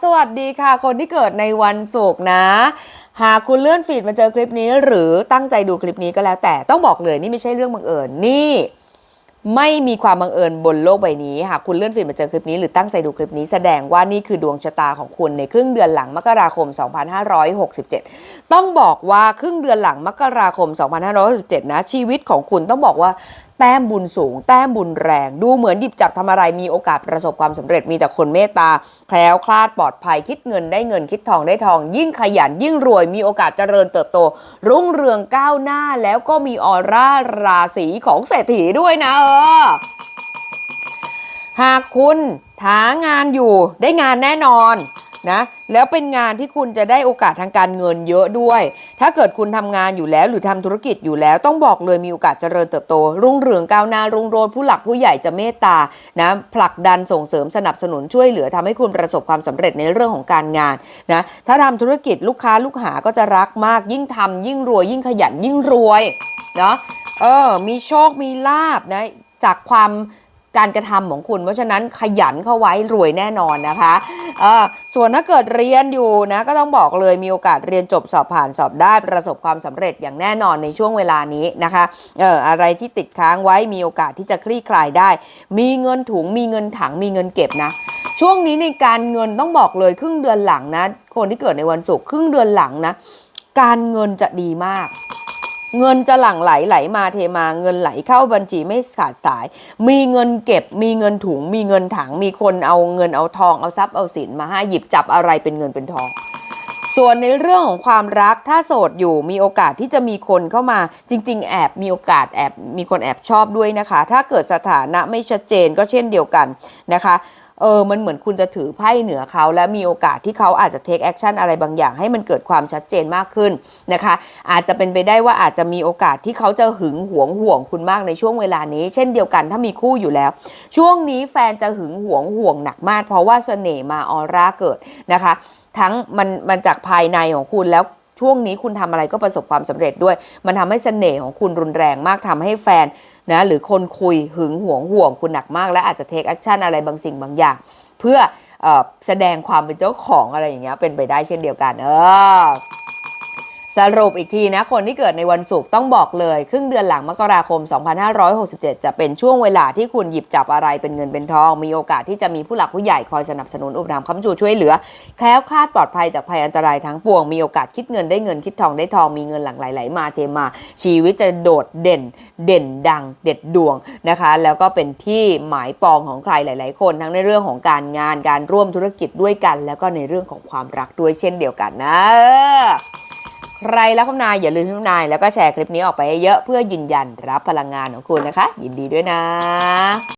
สวัสดีค่ะ คนที่เกิดในวันศุกร์นะ หากคุณเลื่อนฟีดมาเจอคลิปนี้ หรือตั้งใจดูคลิปนี้ก็แล้ว แต่ต้องบอกเลยนี่ไม่ใช่เรื่องบังเอิญนี่ ไม่มีความบังเอิญบนโลกใบนี้ หากคุณเลื่อนฟีดมาเจอคลิปนี้หรือตั้งใจดูคลิปนี้แสดงว่านี่คือดวงชะตาของคุณในครึ่งเดือนหลังมกราคม 2567 ต้องบอกว่าครึ่งเดือนหลังมกราคม 2567 นะชีวิตของคุณต้องบอกว่าแต้มบุญสูง แต้มบุญแรง ดูเหมือนหยิบจับทำอะไรมีโอกาสประสบความสำเร็จมีแต่คนเมตตาแคล้วคลาดปลอดภัยคิดเงินได้เงินคิดทองได้ทอง ยิ่งขยันยิ่งรวยมีโอกาสเจริญเติบโต รุ่งเรืองก้าวหน้าแล้วก็มีออร่าราศีของเศรษฐีด้วยนะเออหากคุณหางานอยู่ได้งานแน่นอน นะแล้วเป็นงานที่คุณจะได้โอกาสทางการเงินเยอะด้วย ถ้าเกิดคุณทำงานอยู่แล้วหรือทำธุรกิจอยู่แล้ว ต้องบอกเลยมีโอกาสเจริญเติบโต รุ่งเรืองก้าวหน้ารุ่งโรจน์ผู้หลักผู้ใหญ่จะเมตตานะผลักดันส่งเสริมสนับสนุนช่วยเหลือทำให้คุณประสบความสำเร็จในเรื่องของการงานนะถ้าทำธุรกิจลูกค้าลูกหาก็จะรักมาก ยิ่งทำยิ่งรวย ยิ่งขยันยิ่งรวยเนาะเออมีโชคมีลาบนะจากความ การกระทำของคุณ เพราะฉะนั้นขยันเข้าไว้รวยแน่นอนนะคะเออส่วนถ้าเกิดเรียนอยู่นะก็ต้องบอกเลยมีโอกาสเรียนจบสอบผ่านสอบได้ประสบความสำเร็จอย่างแน่นอนในช่วงเวลานี้นะคะเอออะไรที่ติดค้างไว้มีโอกาสที่จะคลี่คลายได้ มีเงินถุงมีเงินถังมีเงินเก็บนะช่วงนี้ในการเงินต้องบอกเลยครึ่งเดือนหลังนะ คนที่เกิดในวันศุกร์ครึ่งเดือนหลังนะ การเงินจะดีมาก เงินจะหลั่งไหลไหลมาเทมาเงินไหลเข้าบัญชีไม่ขาดสาย มีเงินเก็บ มีเงินถุง มีเงินถัง มีคนเอาเงินเอาทองเอาทรัพย์เอาสินมาให้หยิบจับอะไรเป็นเงินเป็นทองส่วนในเรื่องของความรักถ้าโสดอยู่มีโอกาสที่จะมีคนเข้ามาจริง ๆ แอบมีโอกาสแอบมีคนแอบชอบด้วยนะคะ ถ้าเกิดสถานะไม่ชัดเจนก็เช่นเดียวกันนะคะ เออมันเหมือนคุณจะถือไพ่เหนือเขา และมีโอกาสที่เขาอาจจะ take action อะไรบางอย่างให้มันเกิดความชัดเจนมากขึ้นนะคะ อาจจะเป็นไปได้ว่าอาจจะมีโอกาสที่เขาจะหึงหวงห่วงคุณมากในช่วงเวลานี้ เช่นเดียวกันถ้ามีคู่อยู่แล้ว ช่วงนี้แฟนจะหึงหวงห่วงหนักมาก เพราะว่าเสน่ห์มาออร่าเกิดนะคะ ทั้งมันมันจากภายในของคุณแล้ว ช่วงนี้คุณทำอะไรก็ประสบความสำเร็จด้วย มันทำให้เสน่ห์ของคุณรุนแรงมากทำให้แฟนนะหรือคนคุยหึงหวงห่วงคุณหนักมาก และอาจจะเทคแอคชั่นอะไรบางสิ่งบางอย่าง เพื่อเออแสดงความเป็นเจ้าของอะไรอย่างเงี้ยเป็นไปได้เช่นเดียวกัน เออ สรุปอีกทีนะ คนที่เกิดในวันศุกร์ต้องบอกเลย ครึ่งเดือนหลังมกราคม 2567 จะเป็นช่วงเวลาที่คุณหยิบจับอะไรเป็นเงินเป็นทอง มีโอกาสที่จะมีผู้หลักผู้ใหญ่คอยสนับสนุนอุปถัมภ์ค้ำชูช่วยเหลือ แคล้วคลาดปลอดภัยจากภัยอันตรายทั้งปวง มีโอกาสคิดเงินได้เงินคิดทองได้ทอง มีเงินหลั่งไหลไหลมาเทมา ชีวิตจะโดดเด่น เด่นดัง เด็ดดวงนะคะ แล้วก็เป็นที่หมายปองของใครหลาย ๆ คน ทั้งในเรื่องของการงาน การร่วมธุรกิจด้วยกัน แล้วก็ในเรื่องของความรักด้วยเช่นเดียวกันนะ ใครรักคุณนายอย่าลืมคุณนาย แล้วก็แชร์คลิปนี้ออกไปเยอะเพื่อยืนยันรับพลังงานของคุณนะคะ ยินดีด้วยนะ